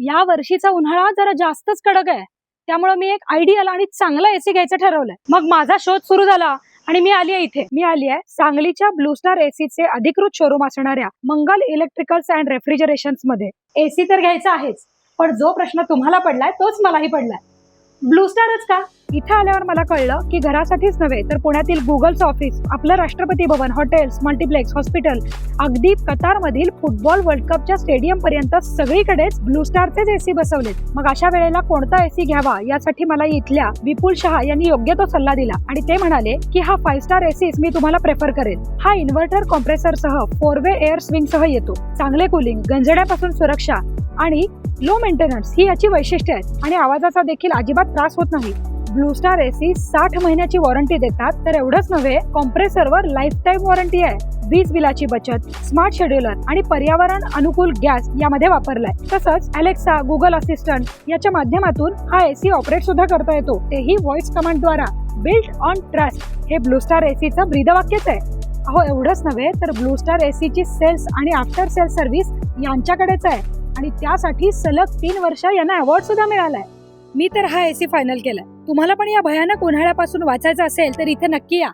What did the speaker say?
या वर्षीचा उन्हाळा जरा जास्तच कडक आहे. त्यामुळे मी एक आयडियल आणि चांगला एसी घ्यायचं ठरवलंय. मग माझा शोध सुरू झाला आणि मी आली आहे इथे. मी आली आहे सांगलीच्या ब्लू स्टार एसीचे अधिकृत शोरूम असणाऱ्या मंगल इलेक्ट्रिकल्स अँड रेफ्रिजरेशनमध्ये एसी तर घ्यायचा आहेच पण जो प्रश्न तुम्हाला पडलाय तोच मलाही पडलाय. ब्लू स्टारच का? इथे आल्यावर मला कळलं की घरासाठीच नव्हे तर पुण्यातील गुगलचं ऑफिस आपलं राष्ट्रपती भवन हॉटेल्स मल्टिप्लेक्स हॉस्पिटल अगदी कतारमधील फुटबॉल वर्ल्ड कपच्या स्टेडियमपर्यंत सगळीकडेच ब्लू स्टारचेच एसी बसवलेत. मग अशा वेळेला कोणता एसी घ्यावा? यासाठी मला इथल्या विपुल शहा यांनी योग्य तो सल्ला दिला. आणि ते म्हणाले की हा फाईव्ह स्टार एसी मी तुम्हाला प्रेफर करेन. हा इन्व्हर्टर कॉम्प्रेसर सह फोर वे एअर स्विंग सह येतो. चांगले कुलिंग गंजण्यापासून सुरक्षा आणि लो मेंटेनन्स ही याची वैशिष्ट्ये आहेत. आणि आवाजाचा देखील अजिबात त्रास होत नाही. ब्लू स्टार एसी साठ महिन्याची वॉरंटी देतात तर एवढंच नव्हे कॉम्प्रेसरवर लाईफ टाईम वॉरंटी आहे. वीज बिलाची बचत स्मार्ट शेड्युलर आणि पर्यावरण अनुकूल गॅस यामध्ये वापरलाय. तसंच अलेक्सा गुगल असिस्टंट याच्या माध्यमातून हा एसी ऑपरेट सुद्धा करता येतो. तेही व्हॉइस कमांडद्वारा बिल्ट ऑन ट्रस्ट हे ब्लू स्टार एसीचं ब्रीदवाक्यच आहे. अहो एवढंच नव्हे तर ब्लू स्टार एसीची सेल्स आणि आफ्टर सेल सर्व्हिस यांच्याकडेच आहे. आणि त्यासाठी सलग तीन वर्ष यांना अवॉर्ड सुद्धा मिळालाय. मी तर हा एसी फायनल केलाय. तुम्हाला पण या भयानक उन्हाळ्यापासून वाचायचं असेल तर इथे नक्की या.